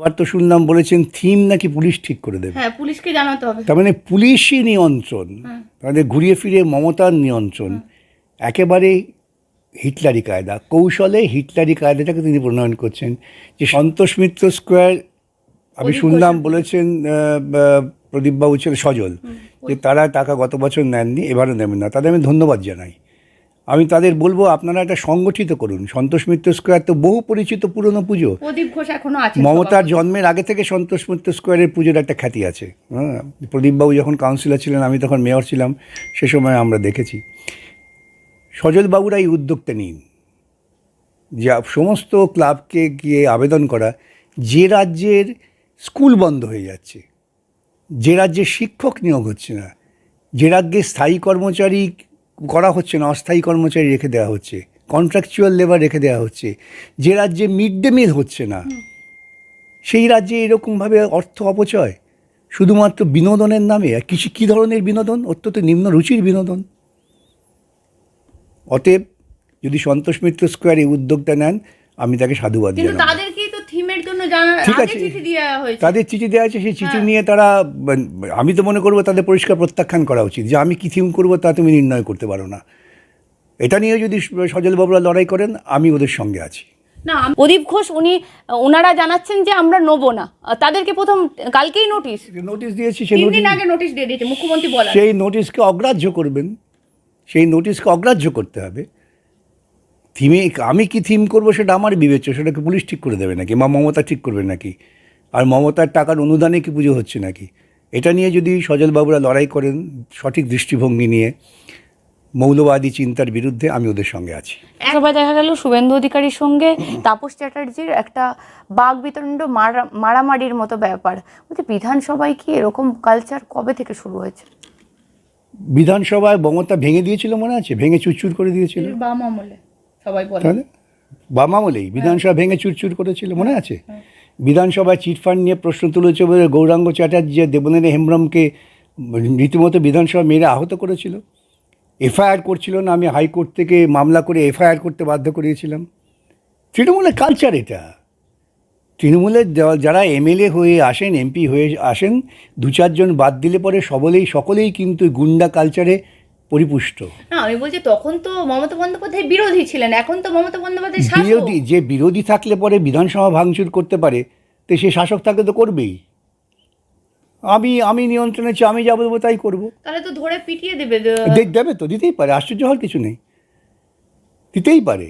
এবার তো শুনলাম বলেছেন থিম নাকি পুলিশ ঠিক করে দেবে। হ্যাঁ পুলিশকে জানাতে হবে। তার মানে পুলিশই নিয়ন্ত্রণ। তাদের ঘুরিয়ে ফিরে মমতার নিয়ন্ত্রণ একেবারে হিটলারি কায়দা। কৌশলে হিটলারি কায়দাটাকে তিনি প্রণয়ন করছেন। যে সন্তোষ মিত্র স্কোয়ার আমি শুনলাম বলেছেন প্রদীপবাবু ছিল সজল। যে তারা টাকা গত বছর নেননি এবারও নেবেন না। তাদের আমি ধন্যবাদ জানাই। আমি তাদের বলব আপনারা একটা সংগঠিত করুন। সন্তোষ মিত্র স্কোয়ার তো বহু পরিচিত পুরনো পুজো। প্রদীপ ঘোষ এখনও আছে মমতার জন্মের আগে থেকে সন্তোষ মিত্র স্কোয়ারের পুজোর একটা খ্যাতি আছে। হ্যাঁ প্রদীপবাবু যখন কাউন্সিলর ছিলেন আমি তখন মেয়র ছিলাম সে সময় আমরা দেখেছি। সজলবাবুরা এই উদ্যোগটা নিন। যে সমস্ত ক্লাবকে গিয়ে আবেদন করা যে রাজ্যের স্কুল বন্ধ হয়ে যাচ্ছে যে রাজ্যে শিক্ষক নিয়োগ হচ্ছে না যে রাজ্যে স্থায়ী কর্মচারী করা হচ্ছে না অস্থায়ী কর্মচারী রেখে দেওয়া হচ্ছে কন্ট্রাকচুয়াল লেবার রেখে দেওয়া হচ্ছে যে রাজ্যে মিড ডে মিল হচ্ছে না সেই রাজ্যে এরকমভাবে অর্থ অপচয় শুধুমাত্র বিনোদনের নামে আর কৃষি কী ধরনের বিনোদন? অত্যন্ত নিম্ন রুচির বিনোদন। অতএব যদি সন্তোষ মিত্র স্কোয়ার এই উদ্যোগটা নেন আমি তাকে সাধুবাদ কিন্তু জানাব তাদেরকেই তো থিমের জন্য জানা ঠিক আছে। তাদের চিঠি দেওয়া আছে সেই চিঠি হ্যাঁ। নিয়ে তারা মানে, আমি তো মনে করব তাদের পরিষ্কার প্রত্যাখ্যান করা উচিত। যে আমি কী থিম করব তা তুমি নির্ণয় করতে পারো না। এটা নিয়ে যদি সজলবাবুরা লড়াই করেন আমি ওদের সঙ্গে আছি। না প্রদীপ ঘোষ উনি ওনারা জানাচ্ছেন যে আমরা নেব না। তাদেরকে প্রথম কালকেই নোটিশ। নোটিশ দিয়েছি সেই নোটিশ আগে নোটিশ দিয়ে দিয়েছে মুখ্যমন্ত্রী বলা সেই নোটিশকে অগ্রাহ্য করবেন। সেই নোটিশকে অগ্রাহ্য করতে হবে। থিমে আমি কি থিম করব সেটা আমার বিবেচ্য সেটাকে পুলিশ ঠিক করে দেবে নাকি? বা মমতা ঠিক করবে নাকি? আর মমতার টাকার অনুদানে কি পুজো হচ্ছে নাকি? এটা নিয়ে যদি সজলবাবুরা লড়াই করেন সঠিক দৃষ্টিভঙ্গি নিয়ে মৌলবাদী চিন্তার বিরুদ্ধে আমি ওদের সঙ্গে আছি। সবাই দেখা গেল শুভেন্দু অধিকারীর সঙ্গে তাপস চ্যাটার্জির একটা বাঘ বিতণ্ড মারা মারামারির মতো ব্যাপার। বলছি বিধানসভায় কি এরকম কালচার কবে থেকে শুরু হয়েছে? বিধানসভায় মমতা ভেঙে দিয়েছিল মনে আছে? ভেঙে চুরচুর করে দিয়েছিল? বাম আমলে। সবাই বলে। তাহলে বাম আমলেই বিধানসভা ভেঙে চুরচুর করেছিল মনে আছে? বিধানসভায় চিটফান্ড নিয়ে প্রশ্ন তুলেছে বলে গৌরাঙ্গ চ্যাটার্জি দেবনেন হেমব্রমকে রীতিমতো বিধানসভা মেরে আহত করেছিল। এফআইআর করছিল না আমি হাইকোর্ট থেকে মামলা করে এফআইআর করতে বাধ্য করিয়েছিলাম। তৃণমূলের কালচার এটা। তৃণমূলের যারা এমএলএ হয়ে আসেন এমপি হয়ে আসেন দু চারজন বাদ দিলে পরে সবলেই সকলেই কিন্তু গুন্ডা কালচারে পরিপুষ্ট। না আমি বলছি তখন তো মমতা বন্দ্যোপাধ্যায় বিরোধী ছিলেন এখন তো মমতা বন্দ্যোপাধ্যায় বিরোধী যে বিরোধী থাকলে পরে বিধানসভা ভাঙচুর করতে পারে তো সে শাসক থাকলে তো করবেই। আমি আমি নিয়ন্ত্রণে চাই আমি যাব তাই করব। তাহলে তো ধরে পিটিয়ে দেবে দেবে তো দিতেই পারে আশ্চর্য হওয়ার কিছু নেই। দিতেই পারে।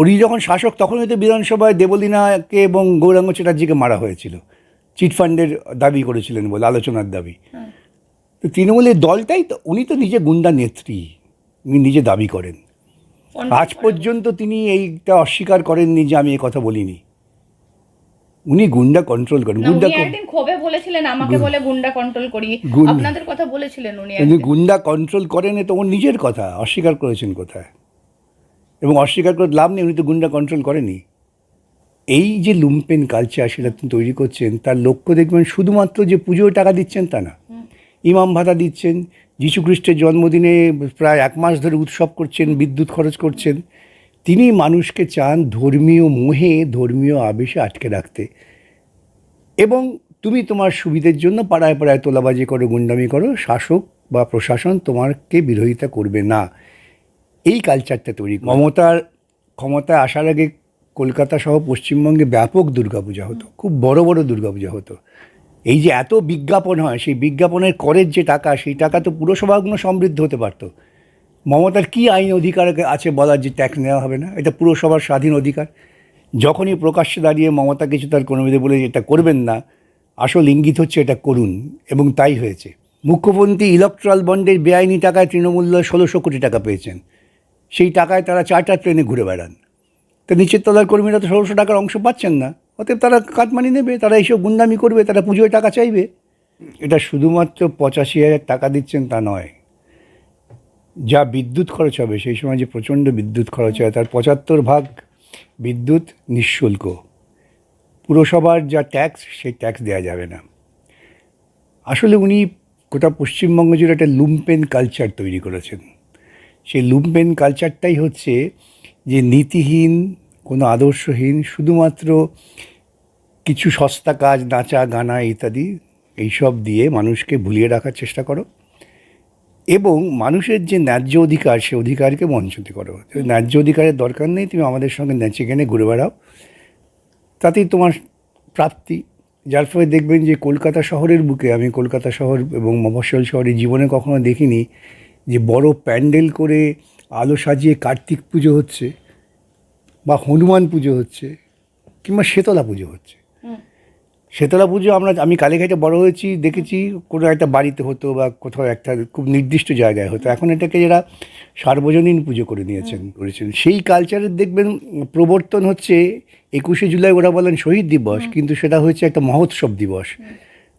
উনি যখন শাসক তখন হয়তো বিধানসভায় দেবলীনাকে এবং গৌরাঙ্গ চ্যাটার্জিকে মারা হয়েছিল। চিটফান্ডের দাবি করেছিলেন বলে আলোচনার দাবি। হ্যাঁ। তো তৃণমূলের দলটাই তো উনি তো নিজে গুন্ডা নেত্রী উনি নিজে দাবি করেন। আজ পর্যন্ত তিনি এইটা অস্বীকার করেননি যে আমি এ কথা বলিনি। উনি গুন্ডা কন্ট্রোল করেন গুন্ডা একদিন ক্ষোভে বলেছিলেন আমাকে বলে গুন্ডা কন্ট্রোল করি। আপনাদের কথা বলেছিলেন উনি উনি গুন্ডা কন্ট্রোল করেন এ তো ওর নিজের কথা অস্বীকার করেছেন কোথায়? এবং অস্বীকার করে লাভ নেই উনি তো গুন্ডা কন্ট্রোল করেনি এই যে লুম্পেন কালচার সেটা তিনি তৈরি করছেন তার লক্ষ্য দেখবেন শুধুমাত্র যে পুজোয় টাকা দিচ্ছেন তা না। ইমাম ভাতা দিচ্ছেন, যীশুখ্রিস্টের জন্মদিনে প্রায় এক মাস ধরে উৎসব করছেন, বিদ্যুৎ খরচ করছেন, তিনি মানুষকে চান ধর্মীয় মোহে, ধর্মীয় আবেশে আটকে রাখতে। এবং তুমি তোমার সুবিধের জন্য পাড়ায় পাড়ায় তোলাবাজি করো, গুন্ডামি করো, শাসক বা প্রশাসন তোমাকে বিরোধিতা করবে না। এই কালচারটা তৈরি। মমতার ক্ষমতায় আসার আগে কলকাতা সহ পশ্চিমবঙ্গে ব্যাপক দুর্গাপূজা হতো, খুব বড় বড় দুর্গাপূজা হতো। এই যে এত বিজ্ঞাপন হয়, সেই বিজ্ঞাপনের করের যে টাকা, সেই টাকা তো পুরসভাগুলো সমৃদ্ধ হতে পারতো। মমতার কি আইন অধিকার আছে বলার যে ট্যাক্স নেওয়া হবে না? এটা পুরসভার স্বাধীন অধিকার। যখনই প্রকাশ্যে দাঁড়িয়ে মমতা কিছু তার কর্মীদের বলে এটা করবেন না, আসল ইঙ্গিত হচ্ছে এটা করুন, এবং তাই হয়েছে। মুখ্যমন্ত্রী ইলেকট্রাল বন্ডের বেআইনি টাকায় তৃণমূল ষোলোশো কোটি টাকা পেয়েছেন। সেই টাকায় তারা চারটা ট্রেনে ঘুরে বেড়ান। তো নিচের তলার কর্মীরা তো ষোলোশো টাকার অংশ পাচ্ছেন না। অতএব তারা কাটমানি নেবে, তারা এইসব গুন্ডামি করবে, তারা পুজোয় টাকা চাইবে। এটা শুধুমাত্র পঁচাশি হাজার টাকা দিচ্ছেন তা নয়। যা বিদ্যুৎ খরচ হবে, সেই সময় যে প্রচণ্ড বিদ্যুৎ খরচ হয়, তার পঁচাত্তর ভাগ বিদ্যুৎ নিঃশুল্ক। পুরসভার যা ট্যাক্স, সেই ট্যাক্স দেওয়া যাবে না। আসলে উনি গোটা পশ্চিমবঙ্গ জুড়ে একটা লুম্পেন কালচার তৈরি করেছেন। সেই লুম্পেন কালচারটাই হচ্ছে যে নীতিহীন কোনো আদর্শহীন, শুধুমাত্র কিছু সস্তা কাজ, নাচা, গানা ইত্যাদি, এইসব দিয়ে মানুষকে ভুলিয়ে রাখার চেষ্টা করো। এবং মানুষের যে ন্যায্য অধিকার, সে অধিকারকে বঞ্চিত করো। ন্যায্য অধিকারের দরকার নেই, তুমি আমাদের সঙ্গে ন্যাচে গেনে ঘুরে বেড়াও। তাতেই তোমার প্রাপ্তি। যার ফলে দেখবেন যে কলকাতা শহরের বুকে, আমি কলকাতা শহর এবং মফস্বল শহরে জীবনে কখনো দেখিনি, যে বড় প্যান্ডেল করে আলো সাজিয়ে কার্তিক পুজো হচ্ছে। বা হনুমান পুজো হচ্ছে কিংবা শেতলা পুজো হচ্ছে। শেতলা পুজো আমরা আমি কালীঘাটে বড় হয়েছি দেখেছি কোনো একটা বাড়িতে হতো বা কোথাও একটা খুব নির্দিষ্ট জায়গায় হতো। এখন এটাকে যারা সার্বজনীন পুজো করে নিয়েছেন করেছেন সেই কালচারের দেখবেন প্রবর্তন হচ্ছে একুশে জুলাই ওরা বলেন শহীদ দিবস কিন্তু সেটা হচ্ছে একটা মহোৎসব দিবস।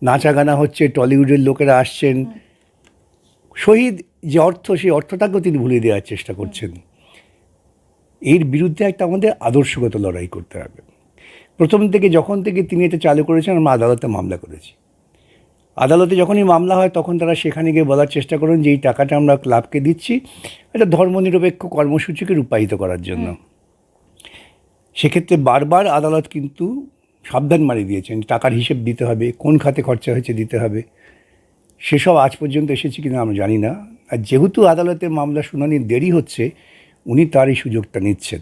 নাচা গানা হচ্ছে টলিউডের লোকেরা আসছেন। শহীদ যে অর্থ সেই অর্থটাকেও তিনি ভুলে দেওয়ার চেষ্টা করছেন। এর বিরুদ্ধে একটা আমাদের আদর্শগত লড়াই করতে হবে। প্রথম থেকে যখন থেকে তিনি এটা চালু করেছেন আমরা আদালতে মামলা করেছি। আদালতে যখনই মামলা হয় তখন তারা সেখানে গিয়ে বলার চেষ্টা করেন যে এই টাকাটা আমরা ক্লাবকে দিচ্ছি এটা ধর্মনিরপেক্ষ কর্মসূচিকে রূপায়িত করার জন্য। সেক্ষেত্রে বারবার আদালত কিন্তু সাবধান মারি দিয়েছেন টাকার হিসেব দিতে হবে কোন খাতে খরচা হয়েছে দিতে হবে। সেসব আজ পর্যন্ত এসেছে কিনা আমরা জানি না। আর যেহেতু আদালতের মামলা শুনানি দেরি হচ্ছে উনি তার এই সুযোগটা নিচ্ছেন।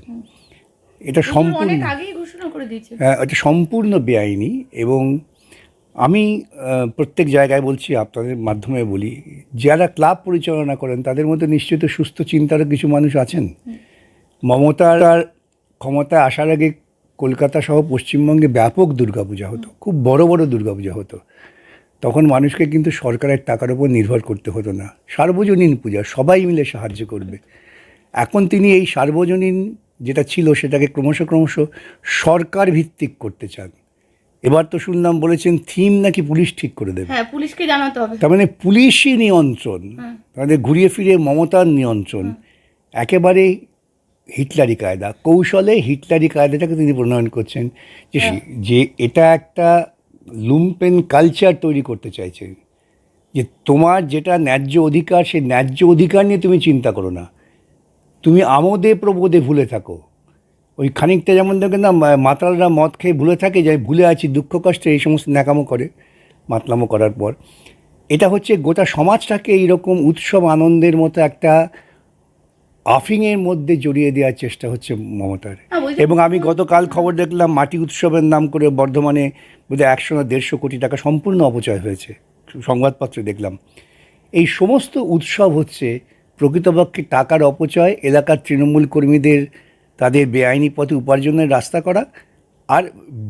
এটা সম্পূর্ণ হ্যাঁ, এটা সম্পূর্ণ বেআইনি এবং আমি প্রত্যেক জায়গায় বলছি আপনাদের মাধ্যমে বলি যারা ক্লাব পরিচালনা করেন তাদের মধ্যে নিশ্চিত সুস্থ চিন্তারও কিছু মানুষ আছেন। মমতার আর ক্ষমতায় আসার আগে কলকাতা সহ পশ্চিমবঙ্গে ব্যাপক দুর্গাপূজা হতো খুব বড় বড় দুর্গাপূজা হতো। তখন মানুষকে কিন্তু সরকারের টাকার উপর নির্ভর করতে হতো না। সার্বজনীন পূজা সবাই মিলে সাহায্য করবে। এখন তিনি এই সার্বজনীন যেটা ছিল সেটাকে ক্রমশ ক্রমশ সরকার ভিত্তিক করতে চান। এবার তো শুনলাম বলেছেন থিম নাকি পুলিশ ঠিক করে দেবে। হ্যাঁ পুলিশকে জানাতে হবে। তার মানে পুলিশই নিয়ন্ত্রণ তাদের ঘুরিয়ে ফিরে মমতার নিয়ন্ত্রণ একেবারে হিটলারি কায়দা কৌশলে হিটলারি কায়দাটাকে তিনি প্রণয়ন করছেন যে যে এটা একটা লুম্পেন কালচার তৈরি করতে চাইছেন যে তোমার যেটা ন্যায্য অধিকার সেই ন্যায্য অধিকার নিয়ে তুমি চিন্তা করো না। তুমি আমোদে প্রবোদে ভুলে থাকো। ওই খানিকটা যেমন দেখেন না মাতালরা মদ খেয়ে ভুলে থাকে যে ভুলে আছি দুঃখ কষ্টে এই সমস্ত ন্যাকামো করে মাতলামো করার পর। এটা হচ্ছে গোটা সমাজটাকে এইরকম উৎসব আনন্দের মতো একটা আফিংয়ের মধ্যে জড়িয়ে দেওয়ার চেষ্টা হচ্ছে মমতার। হ্যাঁ, এবং আমি গতকাল খবর দেখলাম মাটি উৎসবের নাম করে বর্ধমানে বোধহয় একশো না দেড়শো কোটি টাকা সম্পূর্ণ অপচয় হয়েছে। সংবাদপত্রে দেখলাম। এই সমস্ত উৎসব হচ্ছে প্রকৃতপক্ষে টাকার অপচয় এলাকার তৃণমূল কর্মীদের তাদের বেআইনি পথে উপার্জনের রাস্তা করা আর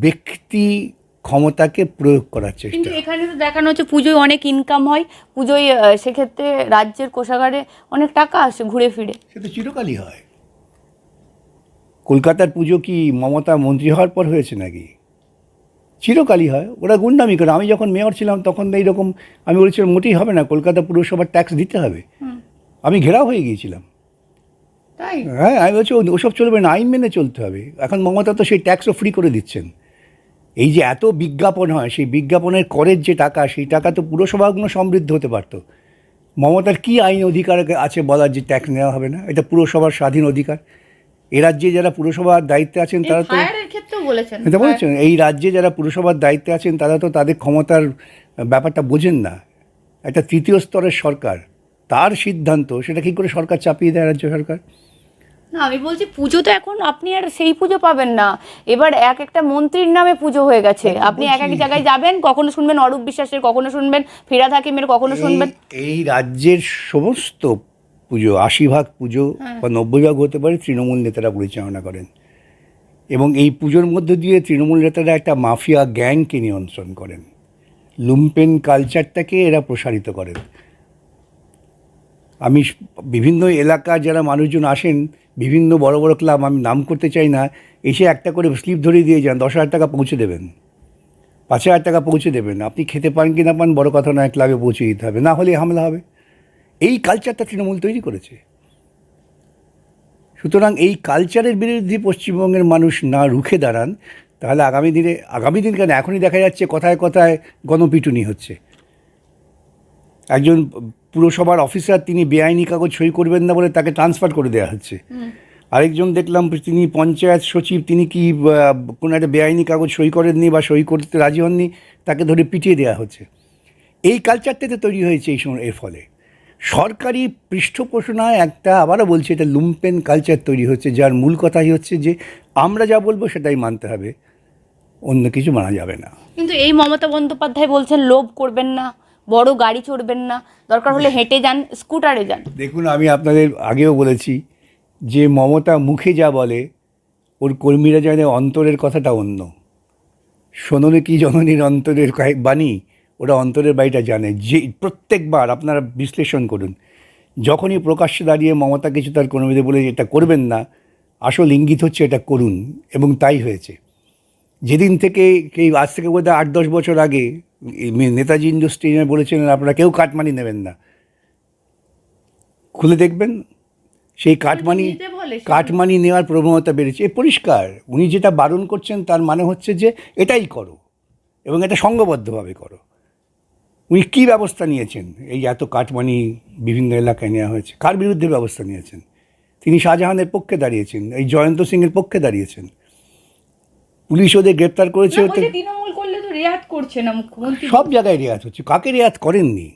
ব্যক্তি ক্ষমতাকে প্রয়োগ করার চেষ্টা। কিন্তু এখানে তো দেখানো হচ্ছে পুজোয় অনেক ইনকাম হয় পুজোয় সেক্ষেত্রে রাজ্যের কোষাগারে অনেক টাকা আসে ঘুরে ফিরে। সে তো চিরকালই হয়। কলকাতার পুজো কি মমতা মন্ত্রী হওয়ার পর হয়েছে নাকি? চিরকালই হয় ওরা গুন্ডামি করে। আমি যখন মেয়র ছিলাম তখন তো এইরকম আমি বলেছিলাম মোটেই হবে না কলকাতা পুরসভার ট্যাক্স দিতে হবে। আমি ঘেরাও হয়ে গিয়েছিলাম। হ্যাঁ আমি বলছি ওসব চলবে না আইন মেনে চলতে হবে। এখন মমতা তো সেই ট্যাক্সও ফ্রি করে দিচ্ছেন। এই যে এত বিজ্ঞাপন হয় সেই বিজ্ঞাপনের করের যে টাকা সেই টাকা তো পুরসভাগুলো সমৃদ্ধ হতে পারতো। মমতার কি আইন অধিকার আছে বলার যে ট্যাক্স নেওয়া হবে না? এটা পুরসভার স্বাধীন অধিকার। এ রাজ্যে যারা পুরসভার দায়িত্বে আছেন তারা তো ফায়ারের ক্ষেত্রেও বলেছেন। এই রাজ্যে যারা পুরসভার দায়িত্বে আছেন তারা তো তাদের ক্ষমতার ব্যাপারটা বোঝেন না। একটা তৃতীয় স্তরের সরকার। তার সিদ্ধান্ত সেটা কী করে সরকার চাপিয়ে দেয় রাজ্য সরকার? না আমি বলছি পুজো তো এখন আপনি আর সেই পুজো পাবেন না। এবার এক একটা মন্ত্রীর নামে পুজো হয়ে গেছে। আপনি এক এক জায়গায় যাবেন কখনো শুনবেন অরূপ বিশ্বাসের কখনো শুনবেন ফিরাদ হাকিমের কখনো শুনবেন এই- রাজ্যের সমস্ত পুজো আশি ভাগ পুজো বা নব্বই ভাগ হতে পারে তৃণমূল নেতারা পরিচালনা করেন। এবং এই পুজোর মধ্যে দিয়ে তৃণমূল নেতারা একটা মাফিয়া গ্যাংকে নিয়ন্ত্রণ করেন। লুম্পেন কালচারটাকে এরা প্রসারিত করেন। আমি বিভিন্ন এলাকার যারা মানুষজন আসেন, বিভিন্ন বড় বড় ক্লাব, আমি নাম করতে চাই না, এসে একটা করে স্লিপ ধরিয়ে দিয়ে যান, দশ হাজার টাকা পৌঁছে দেবেন। পাঁচ হাজার টাকা পৌঁছে দেবেন। আপনি খেতে পান কি না পান, বড় কথা নয়, ক্লাবে পৌঁছে দিতে হবে। না হলে হামলা হবে। এই কালচারটা তৃণমূল তৈরি করেছে। সুতরাং এই কালচারের বিরুদ্ধে পশ্চিমবঙ্গের মানুষ না রুখে দাঁড়ান, তাহলে আগামী দিনে, আগামী দিন কেন? এখনই দেখা যাচ্ছে কথায় কথায় গণপিটুনি হচ্ছে। একজন পুরসভার অফিসার তিনি বেআইনি কাগজ সই করবেন না বলে তাকে ট্রান্সফার করে দেওয়া হচ্ছে। আরেকজন দেখলাম তিনি পঞ্চায়েত সচিব তিনি কি কোনো একটা বেআইনি কাগজ সই করেননি বা সই করতে রাজি হননি তাকে ধরে পিটিয়ে দেওয়া হচ্ছে। এই কালচারটাতে তৈরি হয়েছে এই সময় এর ফলে। সরকারি পৃষ্ঠপোষণায় একটা আবারও বলছি এটা লুম্পেন কালচার তৈরি হচ্ছে যার মূল কথাই হচ্ছে যে আমরা যা বলব সেটাই মানতে হবে। অন্য কিছু মানা যাবে না। কিন্তু এই মমতা বন্দ্যোপাধ্যায় বলছেন লোভ করবেন না। বড় গাড়ি চড়বেন না। দরকার হলে হেঁটে যান, স্কুটারে যান। দেখুন, আমি আপনাদের আগেও বলেছি যে মমতা মুখে যা বলে, ওর কর্মীরা জানে অন্তরের কথাটা অন্য। শোনলে কি জননীর অন্তরের বাণী, ওরা অন্তরের বাড়িটা জানে। যে প্রত্যেকবার আপনারা বিশ্লেষণ করুন, যখনই প্রকাশ্যে দাঁড়িয়ে মমতা কিছু তার কর্মীদের বলে এটা করবেন না, আসল ইঙ্গিত হচ্ছে এটা করুন, এবং তাই হয়েছে। যেদিন থেকে এই আজ থেকে বোধহয় আট দশ বছর আগে নেতাজি ইন্ডাস্ট্রিয়ামে বলেছিলেন আপনারা কেউ কাটমানি নেবেন না। খুলে দেখবেন সেই কাটমানি কাটমানি নেওয়ার প্রবণতা বেড়েছে। এ পরিষ্কার। উনি যেটা বারণ করছেন তার মানে হচ্ছে যে এটাই করো এবং এটা সঙ্গবদ্ধভাবে করো। উনি কী ব্যবস্থা নিয়েছেন? এই এত কাটমানি বিভিন্ন এলাকায় নেওয়া হয়েছে কার বিরুদ্ধে ব্যবস্থা নিয়েছেন? তিনি শাহজাহানের পক্ষে দাঁড়িয়েছেন এই জয়ন্ত সিংয়ের পক্ষে দাঁড়িয়েছেন। পুলিশ ওদের গ্রেপ্তার করেছে রেয়াত করছে না মুখ্যমন্ত্রী? সব জায়গায় রেয়াত হচ্ছে। কাকে রেয়াত করেননি?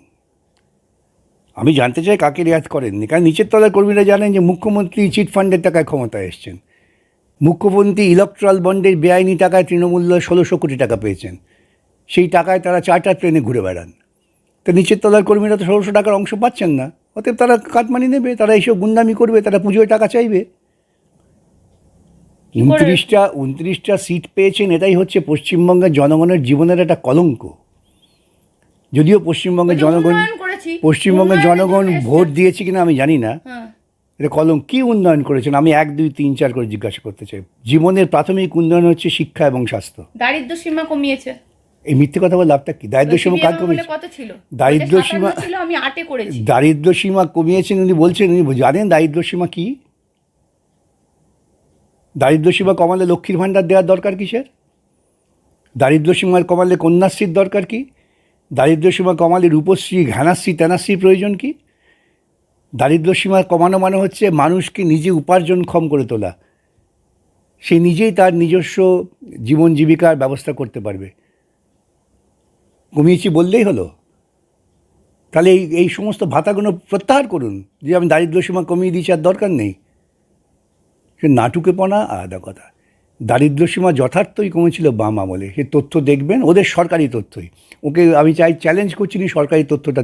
আমি জানতে চাই কাকে রেয়াত করেননি। কারণ নিচের তলার কর্মীরা জানেন যে মুখ্যমন্ত্রী চিট ফান্ডের টাকায় ক্ষমতায় এসছেন। মুখ্যমন্ত্রী ইলেকট্রাল বন্ডের বেআইনি টাকায় তৃণমূল ষোলোশো কোটি টাকা পেয়েছেন। সেই টাকায় তারা চার্টার ট্রেনে ঘুরে বেড়ান। তো নিচের তলার কর্মীরা তো ষোলোশো টাকার অংশ পাচ্ছেন না। অতএব তারা কাটমানি নেবে, তারা এসব গুন্ডামি করবে, তারা পুজোয় টাকা চাইবে। উনত্রিশটা উনত্রিশটা সিট পেয়েছেন এটাই হচ্ছে পশ্চিমবঙ্গের জনগণের জীবনের একটা কলঙ্ক। যদিও পশ্চিমবঙ্গের জনগণ পশ্চিমবঙ্গের জনগণ ভোট দিয়েছে কিনা আমি জানি না। হ্যাঁ। এটা কলম কি উন্নয়ন করেছেন? আমি এক দুই তিন চার করে জিজ্ঞাসা করতে চাই। জীবনের প্রাথমিক উন্নয়ন হচ্ছে শিক্ষা এবং স্বাস্থ্য। দারিদ্র সীমা কমিয়েছে। এই মিথ্যে কথা বলে লাভটা কি? দারিদ্র সীমা কত ছিল? দারিদ্র সীমা- 57 ছিল আমি আটে করেছি। দারিদ্র সীমা কমিয়েছেন উনি বলছেন উনি জানেন দারিদ্র সীমা কি? দারিদ্র সীমা কমালে লক্ষ্মীর ভাণ্ডার দেওয়ার দরকার কিসের? দারিদ্র সীমা কমালে কন্যাশ্রীর দরকার কি? দারিদ্র সীমা কমালে রূপশ্রী ঘানাশ্রী তেনাশ্রীর প্রয়োজন কি? দারিদ্র সীমা কমানো মানে হচ্ছে মানুষকে নিজে উপার্জনক্ষম করে তোলা। সে নিজেই তার নিজস্ব জীবন জীবিকার ব্যবস্থা করতে পারবে। কমিয়েছি বললেই হলো। তাহলে এই এই সমস্ত ভাতাগুলো প্রত্যাহার করুন। যে আমি দারিদ্র সীমা কমিয়ে দিয়েছি আর দরকার নেই। সে নাটুকেপনা আলাদা কথা। দারিদ্র্যসীমা যথার্থই কমেছিল বাম আমলে। সে তথ্য দেখবেন, ওদের সরকারি তথ্যই। ওকে আমি চাই চ্যালেঞ্জ করছি সরকারি তথ্যটা